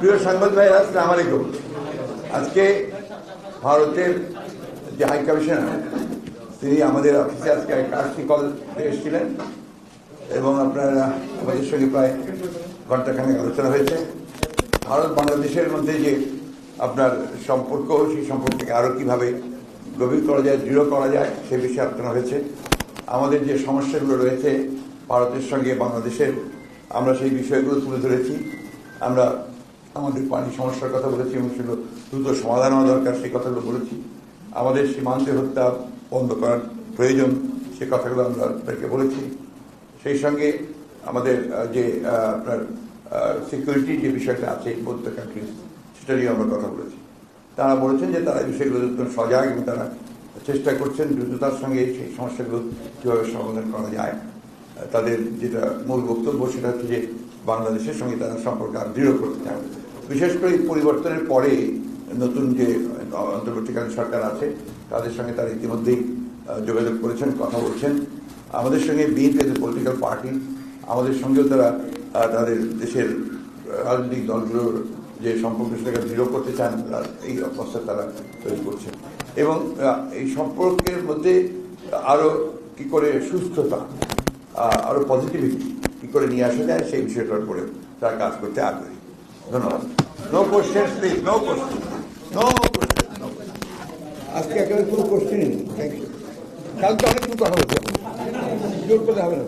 প্রিয় সাংবাদিক ভাই, আসসালাম আলাইকুম। আজকে ভারতের যে হাই কমিশনার, তিনি আমাদের অফিসে আজকে কার্সি কল এসেছিলেন এবং আপনারা আমাদের সঙ্গে প্রায় ঘন্টাখানেক আলোচনা হয়েছে। ভারত বাংলাদেশের মধ্যে যে আপনার সম্পর্ক, সেই সম্পর্ককে আরও কীভাবে গভীর করা যায়, দৃঢ় করা যায়, সে বিষয়ে আলোচনা হয়েছে। আমাদের যে সমস্যাগুলো রয়েছে ভারতের সঙ্গে বাংলাদেশের, আমরা সেই বিষয়গুলো তুলে ধরেছি। আমরা আমাদের পানি সমস্যার কথা বলেছি এবং সেগুলো দ্রুত সমাধান হওয়া দরকার, সেই কথাগুলো বলেছি। আমাদের সীমান্তে হত্যা বন্ধ করার প্রয়োজন, সে কথাগুলো আমরা তাদেরকে বলেছি। সেই সঙ্গে আমাদের যে আপনার সিকিউরিটি যে বিষয়টা আছে বোধ কান্ট্রিজ সেটা নিয়ে আমরা কথা বলেছি। তারা বলেছেন যে তারা বিষয়গুলো সজাগ এবং তারা চেষ্টা করছেন দ্রুততার সঙ্গে সেই সমস্যাগুলো কীভাবে সমাধান করা যায়। তাদের যেটা মূল বক্তব্য সেটা হচ্ছে যে বাংলাদেশের সঙ্গে তারা সম্পর্ক আর দৃঢ় করতে চান বিশেষ করে এই পরিবর্তনের পরে নতুন যে অন্তর্বর্তীকালীন সরকার আছে, তাদের সঙ্গে তারা ইতিমধ্যেই যোগাযোগ করেছেন, কথা বলছেন। আমাদের সঙ্গে বিএনপি পলিটিক্যাল পার্টি আমাদের সঙ্গেও তারা তাদের দেশের রাজনৈতিক দলগুলোর যে সম্পর্ক, সেটাকে দৃঢ় করতে চান এই অবস্থা তারা তৈরি করছে এবং এই সম্পর্কের মধ্যে আরও কি করে সুস্থতা আরও পজিটিভিটি কি করে নিয়ে আসা যায়, সেই বিষয়টার উপরে তারা কাজ করতে আগ্রহী। ধন্যবাদ। No question please no question no question আজকে একেবারে কোনো কোশ্চেনই নেই। থ্যাংক ইউ কালকে অনেক কিছু কথা হবে জোর করলে হবে না।